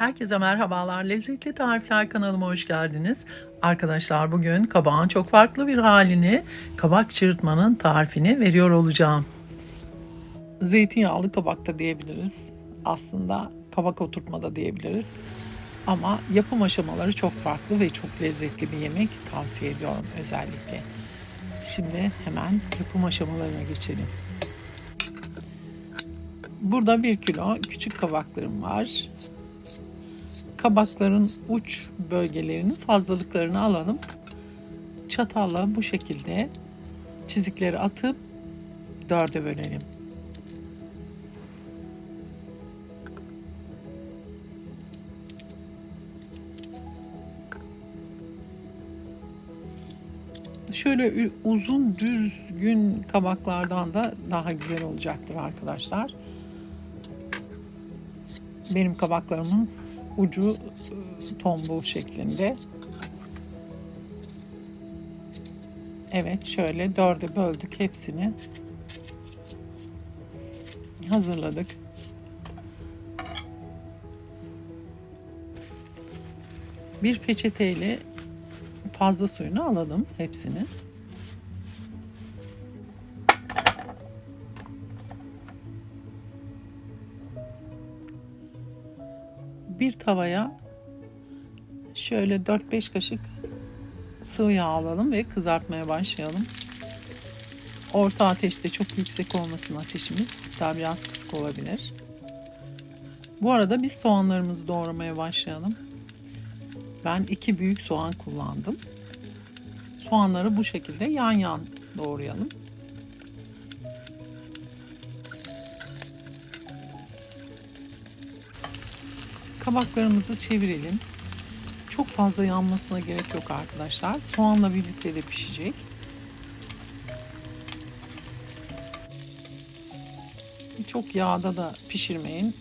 Herkese merhabalar. Lezzetli Tarifler kanalıma hoş geldiniz. Arkadaşlar bugün kabağın çok farklı bir halini, kabak çırpmanın tarifini veriyor olacağım. Zeytinyağlı kabak da diyebiliriz. Aslında kabak oturtma da diyebiliriz. Ama yapım aşamaları çok farklı ve çok lezzetli bir yemek tavsiye ediyorum özellikle. Şimdi hemen yapım aşamalarına geçelim. Burada bir kilo küçük kabaklarım var kabakların uç bölgelerinin fazlalıklarını alalım. Çatalla bu şekilde çizikleri atıp dörde bölelim. Şöyle uzun düzgün kabaklardan da daha güzel olacaktır arkadaşlar. Benim kabaklarımın ucu e, tombul şeklinde. Evet şöyle dörde böldük hepsini. Hazırladık. Bir peçeteyle fazla suyunu alalım hepsini. Bir tavaya şöyle 4-5 kaşık sıvı yağ alalım ve kızartmaya başlayalım. Orta ateşte çok yüksek olmasın ateşimiz. Hatta biraz kısık olabilir. Bu arada biz soğanlarımızı doğramaya başlayalım. Ben iki büyük soğan kullandım. Soğanları bu şekilde yan yan doğrayalım. Kabaklarımızı çevirelim. Çok fazla yanmasına gerek yok arkadaşlar. Soğanla birlikte de pişecek. Çok yağda da pişirmeyin.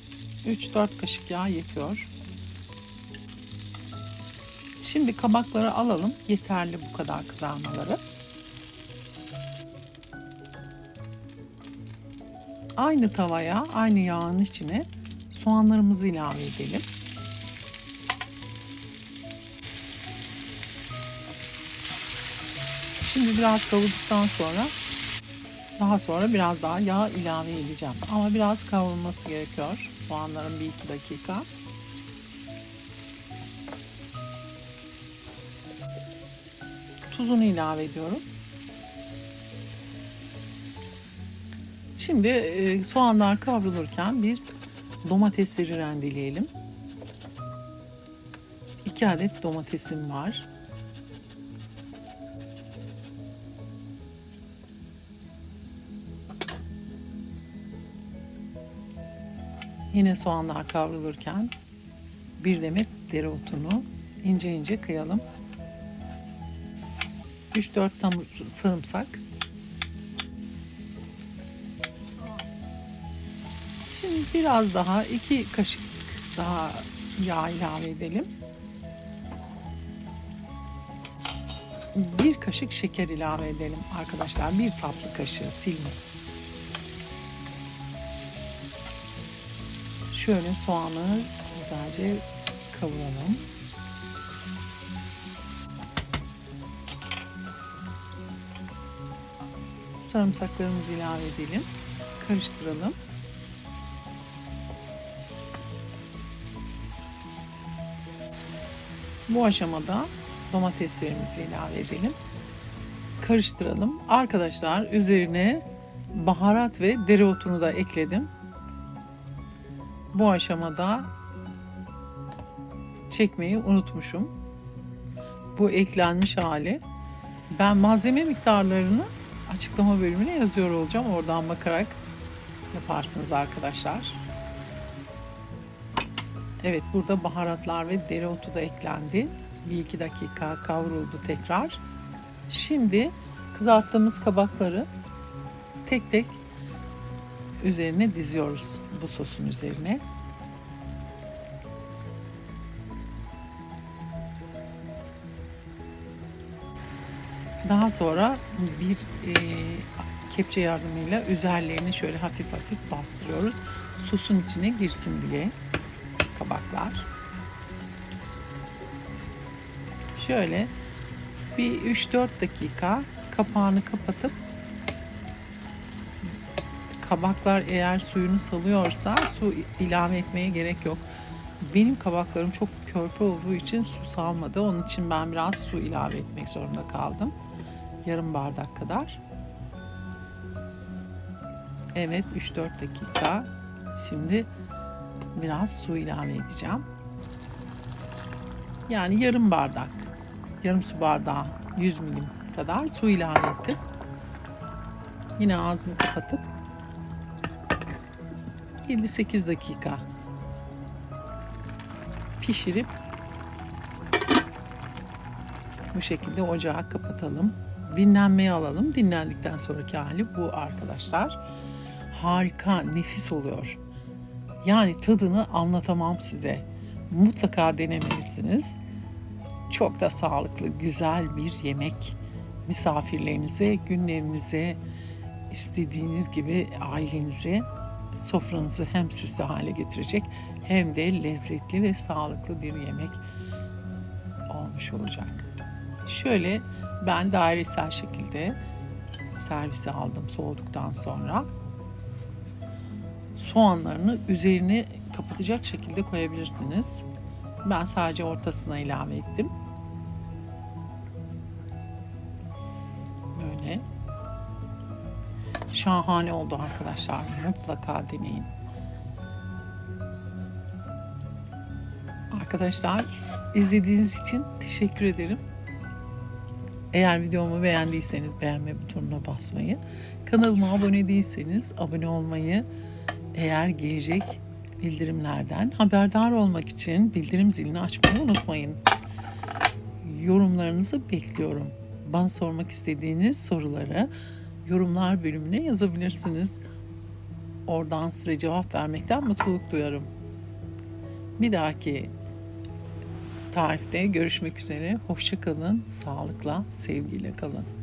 3-4 kaşık yağ yetiyor. Şimdi kabakları alalım. Yeterli bu kadar kızarmaları. Aynı tavaya, aynı yağın içine soğanlarımızı ilave edelim. Şimdi biraz kavurduktan sonra daha sonra biraz daha yağ ilave edeceğim. Ama biraz kavrulması gerekiyor. Soğanların bir iki dakika. Tuzunu ilave ediyorum. Şimdi e, soğanlar kavrulurken biz domatesleri rendeleyelim. 2 adet domatesim var. Yine soğanlar kavrulurken bir demet dereotunu ince ince kıyalım. 3-4 sarımsak. Şimdi biraz daha 2 kaşık daha yağ ilave edelim. Bir kaşık şeker ilave edelim arkadaşlar. Bir tatlı kaşığı silme. Şöyle soğanı güzelce kavuralım. Sarımsaklarımızı ilave edelim. Karıştıralım. Bu aşamada domateslerimizi ilave edelim. Karıştıralım. Arkadaşlar üzerine baharat ve dereotunu da ekledim. Bu aşamada çekmeyi unutmuşum. Bu eklenmiş hali. Ben malzeme miktarlarını açıklama bölümüne yazıyor olacağım. Oradan bakarak yaparsınız arkadaşlar. Evet burada baharatlar ve dereotu da eklendi. Bir iki dakika kavruldu tekrar. Şimdi kızarttığımız kabakları tek tek üzerine diziyoruz bu sosun üzerine. Daha sonra bir e, kepçe yardımıyla üzerlerini şöyle hafif hafif bastırıyoruz. Sosun içine girsin diye kabaklar. Şöyle bir 3-4 dakika kapağını kapatıp kabaklar eğer suyunu salıyorsa su ilave etmeye gerek yok. Benim kabaklarım çok körpe olduğu için su salmadı. Onun için ben biraz su ilave etmek zorunda kaldım. Yarım bardak kadar. Evet 3-4 dakika. Şimdi biraz su ilave edeceğim. Yani yarım bardak. Yarım su bardağı 100 milim kadar su ilave ettim. Yine ağzını kapatıp 7-8 dakika pişirip bu şekilde ocağı kapatalım. Dinlenmeye alalım. Dinlendikten sonraki hali bu arkadaşlar. Harika, nefis oluyor. Yani tadını anlatamam size. Mutlaka denemelisiniz. Çok da sağlıklı, güzel bir yemek. Misafirlerinize, günlerinize, istediğiniz gibi ailenize sofranızı hem süslü hale getirecek hem de lezzetli ve sağlıklı bir yemek olmuş olacak. Şöyle ben dairesel şekilde servise aldım soğuduktan sonra. Soğanlarını üzerine kapatacak şekilde koyabilirsiniz. Ben sadece ortasına ilave ettim. Böyle. Şahane oldu arkadaşlar. Mutlaka deneyin. Arkadaşlar izlediğiniz için teşekkür ederim. Eğer videomu beğendiyseniz beğenme butonuna basmayı, kanalıma abone değilseniz abone olmayı, eğer gelecek bildirimlerden haberdar olmak için bildirim zilini açmayı unutmayın. Yorumlarınızı bekliyorum. Bana sormak istediğiniz soruları yorumlar bölümüne yazabilirsiniz. Oradan size cevap vermekten mutluluk duyarım. Bir dahaki tarifte görüşmek üzere. Hoşça kalın, sağlıkla, sevgiyle kalın.